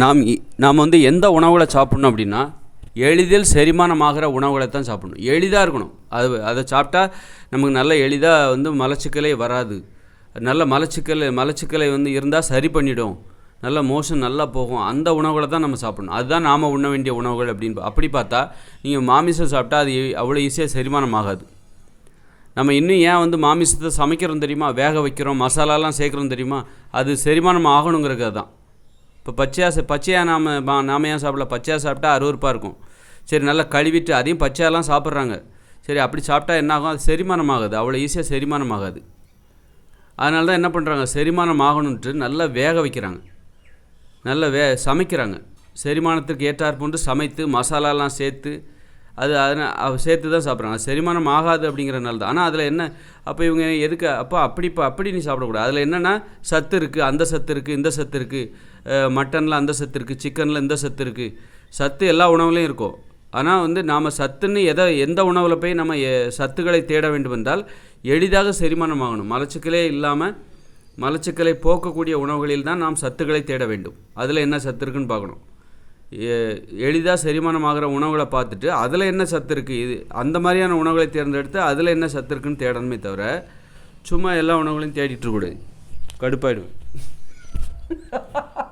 நாம் நாம் வந்து எந்த உணவுகளை சாப்பிட்ணும் அப்படின்னா எளிதில் செரிமானமாகிற உணவுகளை தான் சாப்பிடணும். எளிதாக இருக்கணும். அது அதை சாப்பிட்டா நமக்கு நல்ல எளிதாக வந்து மலச்சிக்கலே வராது. நல்ல மலச்சிக்கல் மலச்சிக்கலை வந்து இருந்தால் சரி பண்ணிவிடும் நல்ல மோஷன் நல்லா போகும். அந்த உணவுகளை தான் நம்ம சாப்பிடணும். அதுதான் நாம் உண்ண வேண்டிய உணவுகள் அப்படின்னு அப்படி பார்த்தா நீங்கள் மாமிசம் சாப்பிட்டா அது அவ்வளோ ஈஸியாக செரிமானம் ஆகாது நம்ம இன்னும் ஏன் வந்து மாமிசத்தை சமைக்கிறோம் தெரியுமா? வேக வைக்கிறோம் மசாலாலாம் சேர்க்குறோம் தெரியுமா? அது செரிமானம் ஆகணுங்கிறது தான் இப்போ பச்சையாக பச்சையாக நாம் நாம ஏன் சாப்பிடல? பச்சையாக சாப்பிட்டா அருவறுப்பாக இருக்கும். சரி நல்லா கழுவிட்டு அதையும் பச்சையாலாம் சாப்பிட்றாங்க. சரி அப்படி சாப்பிட்டா என்ன ஆகும்? அது செரிமானம் ஆகாது அவ்வளோ ஈஸியாக செரிமானம் ஆகாது அதனால தான் என்ன பண்ணுறாங்க செரிமானம் ஆகணுன்ட்டு நல்லா வேக வைக்கிறாங்க. நல்லா வே சமைக்கிறாங்க. செரிமானத்துக்கு ஏற்றாற்போன்று சமைத்து மசாலாலாம் சேர்த்து அது அதனால் அவ சேர்த்து தான் சாப்பிட்றாங்க. செரிமானம் ஆகாது அப்படிங்கிறனால தான். ஆனால் அதில் என்ன அப்போ இவங்க எதுக்கு அப்போ அப்படி இப்போ அப்படி நீ சாப்பிடக்கூடாது. அதில் என்னென்னா சத்து இருக்குது அந்த சத்து இருக்குது இந்த சத்து இருக்குது மட்டனில் அந்த சத்து இருக்குது சிக்கனில் இந்த சத்து இருக்குது சத்து எல்லா உணவுலையும் இருக்கும். ஆனால் வந்து நாம் சத்துன்னு எதை எந்த உணவில் போய் நம்ம சத்துக்களை தேட வேண்டும் என்றால் எளிதாக செரிமானம் ஆகணும். மலச்சிக்கலே இல்லாமல் மலச்சிக்கலை போக்கக்கூடிய உணவுகளில் தான் நாம் சத்துக்களை தேட வேண்டும். அதில் என்ன சத்து இருக்குன்னு பார்க்கணும். எளிதாக செரிமானமாகிற உணவுகளை பார்த்துட்டு அதில் என்ன சத்து இருக்குது இது அந்த மாதிரியான உணவுகளை தேர்ந்தெடுத்து அதில் என்ன சத்து இருக்குன்னு தேடணுமே தவிர சும்மா எல்லா உணவுகளையும் தேடிட்டுருக்கூடாது கடுப்பாயிடுவேன்.